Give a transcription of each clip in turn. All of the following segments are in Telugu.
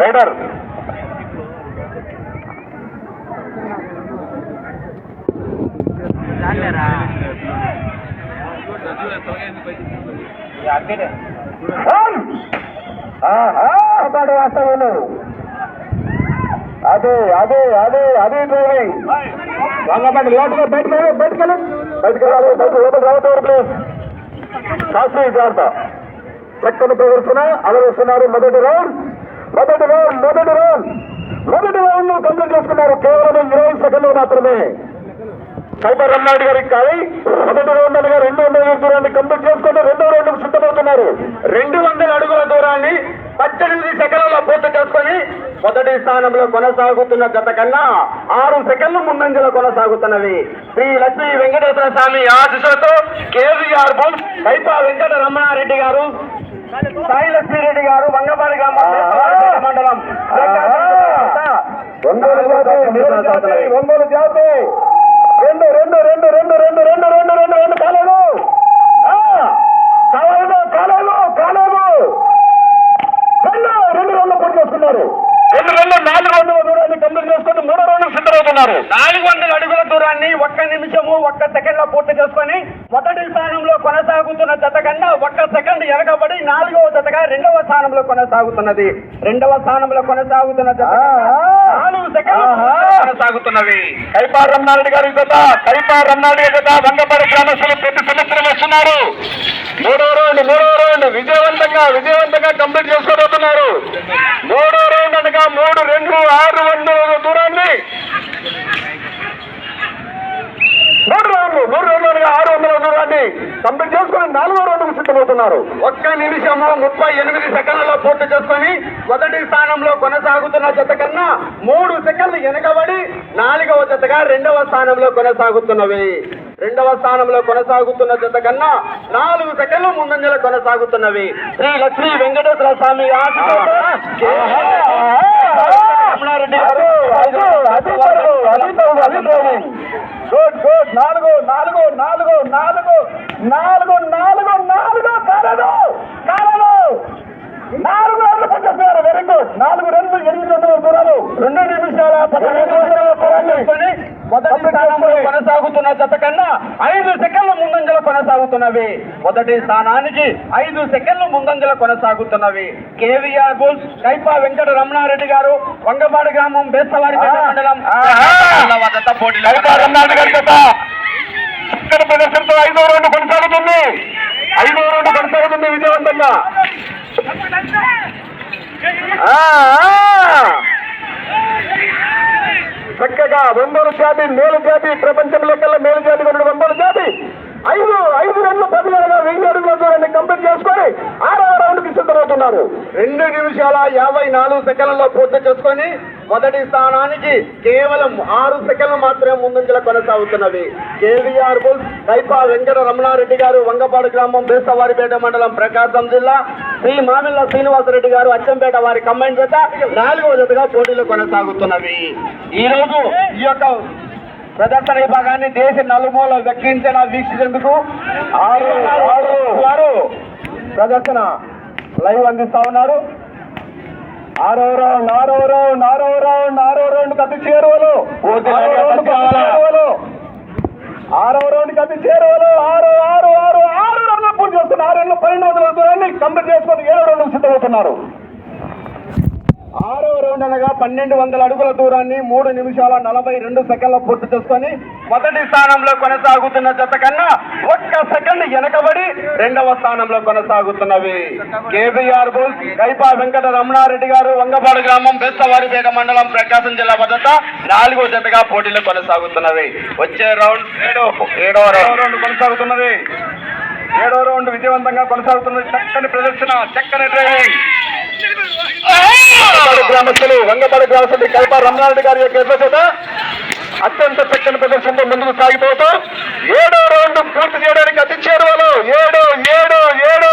రైడర్ వాస్తవులు అదే అదే అదే అదే డ్రైవింగ్. వంగపండి లోపల బయటకు బయటకు బయటకు రావాలి బయట లోపల రావటం ప్లీజ్. శాస్త్రీయ జాగ్రత్త. చక్కని ప్రదర్శన అలవేస్తున్నారు మొదటి రౌండ్. మొదటి రౌండ్ మొదటి రౌండ్. మొదటి రౌండ్ కంప్లీట్ చేసుకున్నారు. కేవలం ఇరవై సెకండ్లు మాత్రమే. సైబర్ రమణారెడ్డి గారికి కాదు మొదటి రౌండ్ అనగా రెండు వందల దూరాన్ని కంప్లీట్ చేసుకుని రెండో రౌండ్ సిద్ధమవుతున్నారు. రెండు వందల అడుగుల దూరాన్ని పద్దెనిమిది సెకండ్లలో పూర్తి చేసుకొని మొదటి స్థానంలో కొనసాగుతున్న గత కన్నా ఆరు సెకండ్లు ముందంజలో కొనసాగుతున్నవి. శ్రీ లక్ష్మీ వెంకటేశ్వర స్వామి ఆశీస్సులతో కేవీఆర్ బుల్ కైపా వెంకట రమణారెడ్డి గారు సాయి లక్ష్మీరెడ్డి గారు దేశవాళి మండలం. ఒంగోలు జాతి రెండు రెండు రెండు రెండు రెండు రెండు రెండు రెండు రెండు కాలేదు కాలేదు కాలేదు కాలేదు రెండు రెండు రెండు చేసుకున్నారు రెండు రెండు నాలుగు వందల దూరాన్ని కంప్లీట్ చేసుకుని మూడో సిద్ధమవుతున్నారు నాలుగు వందల అడుగుల దూరాన్ని ఒక్క నిమిషము ఒక్క సెకండ్లో పూర్తి చేసుకొని మొదటి స్థానంలో కొనసాగుతున్న జత కన్నా ఒక్క సెకండ్ ఎరగబడి నాలుగవ జతగా రెండవ స్థానంలో కొనసాగుతున్నది. రెండవ స్థానంలో కొనసాగుతున్న జత నాలుగు సెకండ్లు కొనసాగుతున్నవి. కైపా రమణారెడ్డి గారి జత కైపా రమణారెడ్డి జత వంగపడి గ్రామస్తులు ప్రతి సంవత్సరం వస్తున్నారు. మూడో రౌండ్ మూడో రౌండ్ విజయవంతంగా విజయవంతంగా కంప్లీట్ చేసుకోబోతున్నారు. మూడో రౌండ్ అనగా మూడు రెండు ఆరు వందల దూరాన్ని మూడు రౌండ్లు మూడు రౌండ్లు అనగా ఆరు వందల దూరాన్ని కంప్లీట్ చేసుకుని నాలుగో రౌండ్కు సిద్ధమవుతున్నారు. ఒక్క నిమిషము ముప్పై ఎనిమిది సెకండ్లలో పూర్తి చేసుకొని మొదటి స్థానంలో కొనసాగుతున్న జత కన్నా మూడు సెకండ్లు వెనకబడి నాలుగవ జతగా రెండవ స్థానంలో కొనసాగుతున్నవి. రెండవ స్థానంలో కొనసాగుతున్న జత కన్నా నాలుగు సెకండ్లు ముందంజలో కొనసాగుతున్నవి. శ్రీ లక్ష్మీ వెంకటేశ్వర స్వామి ఆశీస్సులతో రమణారెడ్డి గుడ్ గుడ్ నాలుగు నాలుగు నాలుగు నాలుగు నాలుగు నాలుగు నాలుగు కాలేదు కాలేదు నాలుగు రన్లు పనిచేస్తున్నారు వెరీ గుడ్ నాలుగు రన్లు ఎనిమిది వందల దూరాలు రెండు నిమిషాల తీసుకొని మొదటి స్థానంలో కొనసాగుతున్న జత కన్నా ఐదు ముందంజలో కొనసాగుతున్నవి. మొదటి స్థానానికి ఐదు సెకండ్లు ముందంజలో కొనసాగుతున్నవి. కేవీఆర్ బుల్స్ కైపా వెంకట రమణారెడ్డి గారు వంగపాడు గ్రామం బేస్తవారి మండలం. ప్రదర్శనతో ఐదో రౌండ్ కొనసాగుతుంది. ఐదో రౌండ్ కొనసాగుతుంది విజయవంతంగా. చక్కగా ఒంగోలు జాతి మేలు జాతి ప్రపంచంలో కల్లా మేలు జాతి కొన్న ఒంగోలు జాతి. ఐదు ఐదు రెండు పదివేల వెయ్యి అడుగుల దూరాన్ని కంప్లీట్ చేసుకొని ఆరవ రౌండ్కి సిద్ధమవుతున్నారు. రెండు నిమిషాల యాభై నాలుగు సెకండ్లలో పూర్తి చేసుకొని మొదటి స్థానానికి కేవలం ఆరు సెకండ్లు మాత్రమే ముందంజలో కొనసాగుతున్నవి. కేవీఆర్ బుల్ కైపా వెంకట రమణారెడ్డి గారు వంగపాడు గ్రామం బేస్తవారిపేట మండలం ప్రకాశం జిల్లా శ్రీ మామిళ్ళ శ్రీనివాసరెడ్డి గారు అచ్చంపేట వారి కంబైన్ జత నాలుగవ జతగా పోటీలు కొనసాగుతున్నవి. ఈ రోజు ఈ యొక్క ప్రదర్శన విభాగాన్ని దేశ నలుమూల వెక్కించిన వీక్షించేందుకు ఆరు ఆరు వారు ప్రదర్శన లైవ్ అందిస్తా ఉన్నారు. ఆరో రౌండ్ ఆరో రౌండ్ ఆరో రౌండ్ ఆరో రౌండ్ కత్తి చేరువలు. ఆరో రౌండ్ కత్తి చేరువలు. ఆరో రౌండ్ కత్తి చేరువలు. ఆరు ఆరు ఆరు ఆరు రౌండ్లు పూర్తి చేస్తున్నారు. ఆరు పన్నెండు వందల కంప్లీట్ చేసుకొని ఏడు రౌండ్లు సిద్ధమవుతున్నారు. అనగా పన్నెండు వందల అడుగుల దూరాన్ని మూడు నిమిషాల నలభై రెండు సెకండ్ల పూర్తి చేసుకొని మొదటి స్థానంలో కొనసాగుతున్న జత కన్నా ఒక్క సెకండ్ వెనకబడి రెండవ స్థానంలో కొనసాగుతున్నవి. కేబీఆర్ బుల్స్ కైపా వెంకట రమణారెడ్డి గారు వంగపాడు గ్రామం బెస్తవారిపేట మండలం ప్రకాశం జిల్లా భద్రత నాలుగో జతగా పోటీలు కొనసాగుతున్నవి. వచ్చే రౌండ్ ఏడో ఏడో రౌండ్ కొనసాగుతున్నది. ఏడో రౌండ్ విజయవంతంగా కొనసాగుతున్నది. చక్కని ప్రదర్శన చక్కని డ్రైవింగ్. గ్రామస్తులు వంగపాడ గ్రామస్తులు కల్ప రమణారెడ్డి గారి యొక్క ఎదుట అత్యంత చక్కని ప్రదర్శనతో ముందుకు సాగిపోతూ ఏడో రౌండ్ పూర్తి చేయడానికి అతి చేరువలు. ఏడు ఏడు ఏడు.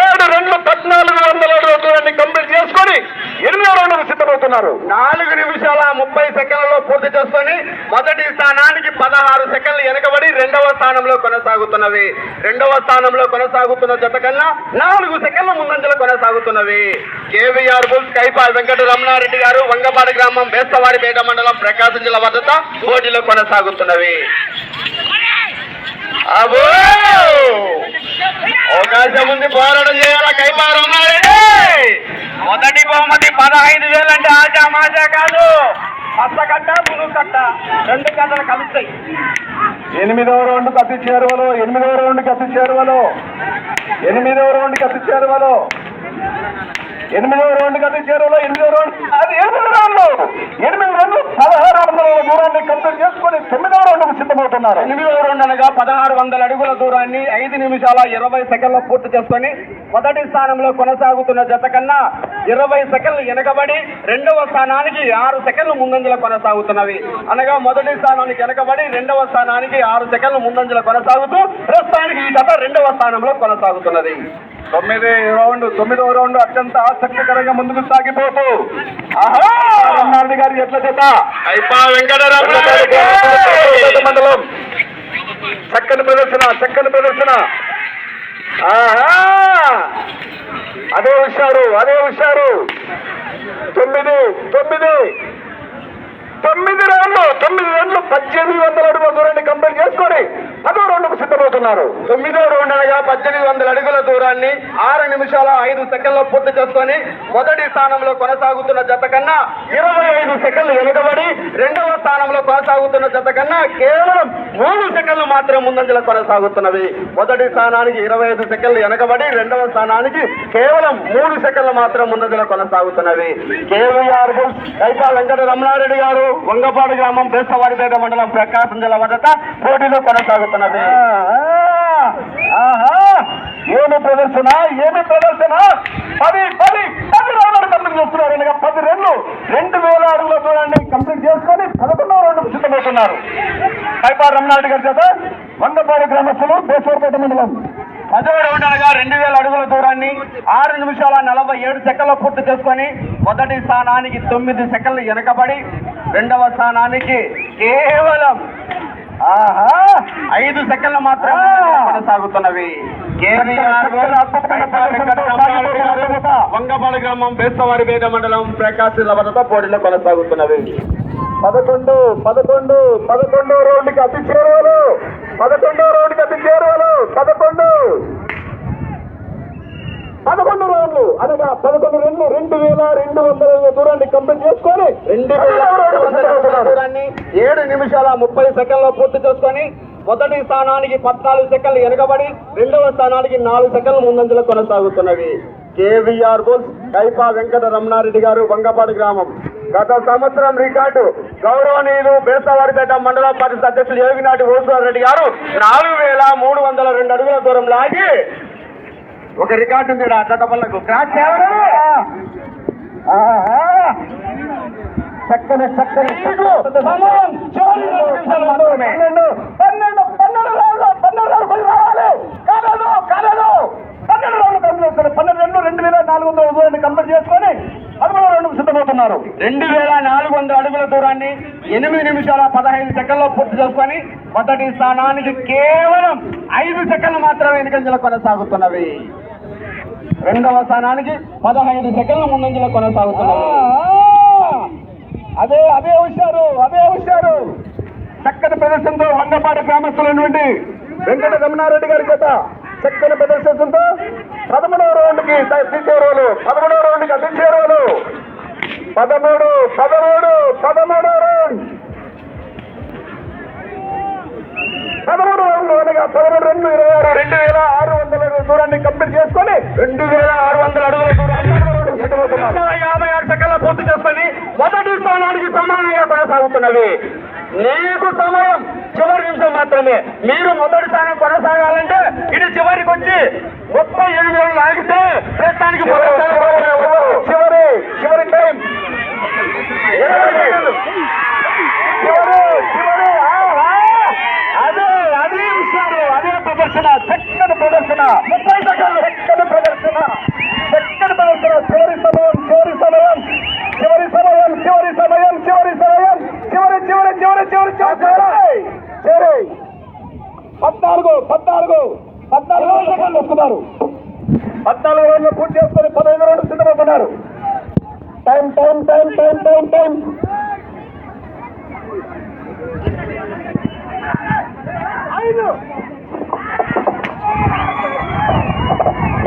ఏడు రెండు పద్నాలుగు వందల అడుగుల కంప్లీట్ చేసుకొని ఎనిమిదో రౌండ్కు సిద్ధమవుతున్నారు. నాలుగు నిమిషాల ముప్పై సెకండ్లలో పూర్తి చేసుకొని మొదటి స్థానానికి పదహారు సెకండ్లు వెనుకబడి రెండవ స్థానంలో కొనసాగుతున్నవి. రెండవ స్థానంలో కొనసాగుతున్న జత కన్నా నాలుగు సెకండ్ల ముందంజలు కొనసాగుతున్నవి. కేవీఆర్ బుల్స్ కైపా వెంకట రమణారెడ్డి గారు వంగపాడి గ్రామం బేస్తవారిపేట మండలం ప్రకాశం జిల్లా వద్ద పోటీలో కొనసాగుతున్నవి. అవకాశం ఉంది పోరాటం చేయాల కైపా రమణారెడ్డి? మొదటి బహుమతి పదహైదు వేలు అంటే ఆశా మాజా కాదు. కట్ట మును కట్ట రెండు కట్టలు కలుస్తాయి. ఎనిమిదవ రౌండ్ కత్తి చేరువలో ఎనిమిదవ రౌండ్ కత్తి చేరువలో ఎనిమిదవ రౌండ్ కత్తి చేరువలో ఎనిమిదవ రౌండ్ కత్తి చేరువలో ఎనిమిదవ రౌండ్ అది ఎనిమిది రౌండ్లు. ఎనిమిది రౌండ్లు పదహారు వందల దూరాన్ని కంప్లీట్ చేసుకొని తొమ్మిదవ రౌండ్కు సిద్ధమవుతున్నారు. ఎనిమిదవ రౌండ్ అనగా పదహారు వందల అడుగుల దూరాన్ని ఐదు నిమిషాల ఇరవై సెకండ్ల పూర్తి చేసుకొని మొదటి స్థానంలో కొనసాగుతున్న జత కన్నా ఇరవై సెకండ్లు వెనకబడి రెండవ స్థానానికి ఆరు సెకండ్లు ముందంజల కొనసాగుతున్నవి. అనగా మొదటి స్థానానికి వెనకబడి రెండవ స్థానానికి ఆరు సెకండ్లు ముందంజల కొనసాగుతూ ప్రస్తుతానికి ఈ జత రెండవ స్థానంలో కొనసాగుతున్నది. తొమ్మిది రౌండ్ తొమ్మిదవ రౌండ్ అత్యంత ఆసక్తికరంగా ముందుకు సాగిపోతూ. ఆహా! రమణారెడ్డి గారి ఎట్ల చేత మండలం చక్కని ప్రదర్శన చక్కని ప్రదర్శన. ఆహా! అదే హుషారు అదే హుషారు. తొమ్మిది తొమ్మిది. తొమ్మిది రెండు తొమ్మిది రౌండ్లు పద్దెనిమిది వందల అడుగుల దూరాన్ని కంప్లీట్ చేసుకొని పదో చేస్తున్నారు. తొమ్మిదో రౌండ్ అనగా పద్దెనిమిది వందల అడుగుల దూరాన్ని ఆరు నిమిషాల ఐదు సెకండ్ల పూర్తి చేసుకొని మొదటి స్థానంలో కొనసాగుతున్న జత కన్నా ఇరవై ఐదు సెకండ్లు వెనుకబడి రెండవ స్థానంలో కొనసాగుతున్న జత కన్నా కేవలం మూడు సెకండ్లు మాత్రం ముందంజల కొనసాగుతున్నవి. మొదటి స్థానానికి ఇరవై ఐదు సెకండ్లు వెనకబడి రెండవ స్థానానికి కేవలం మూడు సెకండ్లు మాత్రం ముందంజల కొనసాగుతున్నవి. కేవీఆర్ కైపా వెంకట రమణారెడ్డి గారు వంగపాడు గ్రామం బేస్తవారిపేట మండలం ప్రకాశం జిల్లా వద్ద పోటీలో కొనసాగుతున్నవి. ఆహా! ఏమి ప్రదర్శన? ఏమి ప్రదర్శన? పది పది పది రౌండ్లు కంప్లీట్ చేస్తున్నారు. అనగా పది రెండు రెండు వేల అడుగుల దూరాన్ని కంప్లీట్ చేసుకొని పదకొండవ రౌండ్ సిద్ధమవుతున్నారు. కైపాడు రమణారెడ్డి గారి చేత వందపాడు గ్రామస్తులు బేసవరపేట మండలం. పదవ రౌండ్ అనగా రెండు వేల అడుగుల దూరాన్ని ఆరు నిమిషాల నలభై ఏడు సెకండ్లు పూర్తి చేసుకొని మొదటి స్థానానికి తొమ్మిది సెకండ్లు వెనకబడి రెండవ స్థానానికి కేవలం ఆహా! ఐదు సెకండ్లు మాత్రమే కొనసాగుతున్నవి. వంగపాడు గ్రామం బేస్తవారిపేట మండలం ప్రకాశం పోటీలో కొనసాగుతున్నవి. పదకొండు పదకొండు పదకొండో రౌండ్కి అతి చేరువలు. పదకొండో రౌండ్కి అతి చేరువలు. పదకొండు. పదకొండు రౌండ్లు. అనగా పదకొండు రెండు రెండు వేల రెండు వందల దూరాన్ని కంప్లీట్ చేసుకొని రెండు వేల దూరాన్ని ఏడు నిమిషాల ముప్పై సెకండ్లో పూర్తి చేసుకొని మొదటి స్థానానికి పద్నాలుగు సెకండ్లు వెనుకబడి రెండవ స్థానానికి నాలుగు సెకండ్లు ముందంజలో కొనసాగుతున్నవి. కేవీఆర్ గోల్స్ కైపా వెంకట రమణారెడ్డి గారు వంగపాడు గ్రామం. గత సంవత్సరం రికార్డు గౌరవనీయులు బేసవారిపేట మండల పరిషత్ అధ్యక్షులు ఏవినాటి ఓశ్వర్ రెడ్డి గారు నాలుగు వేల మూడు వందల రెండు అడుగుల దూరం లాగి ఒక రికార్డు ఉంది ఆ క్రాచ్ చక్కని చక్కని సమయం చివరి రెండు నిమిషాలు మాత్రమే. పన్నెండు పన్నెండు పన్నెండు రౌండ్లు పన్నెండు రౌండ్లు పోయి రావాలి కాలేదు కాలేదు పన్నెండు రౌండ్లు కంప్లీట్ చేసుకొని పన్నెండు రెండు రెండు వేల నాలుగు వందల దూరాన్ని కంప్లీట్ చేసుకొని పదమూడు రౌండ్కు సిద్ధమవుతున్నారు రెండు వేల నాలుగు వందల అడుగుల దూరాన్ని ఎనిమిది నిమిషాల పదహైదు సెకండ్లో పూర్తి చేసుకొని మొదటి స్థానానికి కేవలం ఐదు సెకండ్లు మాత్రమే వెనుకంజలో కొనసాగుతున్నవి. రెండవ స్థానానికి పదహైదు సెకండ్ల ముందంజలో కొనసాగుతున్నవి. అదే అదే హుషారు అదే హుషారు. చక్కని ప్రదర్శనతో వంగపాటి గ్రామస్తులైనటువంటి వెంకట రమణారెడ్డి గారి చేత చక్కని ప్రదర్శనతో పదమూడవ రౌండ్కి తీసేరోలు పదమూడవ రౌండ్కి అతిచేరోలు పదమూడు పదమూడు పదమూడు. పదమూడు రెండు ఇరవై ఆరు రెండు వేల ఆరు వందల దూరాన్ని కంప్లీట్ చేసుకొని రెండు వేల ఆరు వందల అడుగుల దూరాన్ని యాభై ఆరు సెకండ్ల పూర్తి చేసుకొని మొదటి స్థానానికి సమానంగా కొనసాగుతున్నవి నీకు సమయం చివరి నిమిషం మాత్రమే. మీరు మొదటి స్థానం కొనసాగాలంటే ఇది చివరికి వచ్చి ముప్పై ఎనిమిది రోజులు ఆగితే ప్రస్తుతానికి. చివరి చివరి టైం. ప్రదర్శన ముప్పై సెకండ్లు హెచ్చరి ప్రదర్శన. హెచ్చరి ప్రదర్శన. చివరి సమయం చివరి సమయం చివరి సమయం చివరి సమయం చివరి సమయం చివరి చివరి చివరి చివరి చివరి చివరి. పద్నాలుగు పద్నాలుగు పద్నాలుగు సెకండ్లు వస్తున్నారు పద్నాలుగు రోజులు పూర్తి చేసుకొని పదహైదు రోజులు సిద్ధపడుతున్నారు time time time time time time. ఐదు Thank you.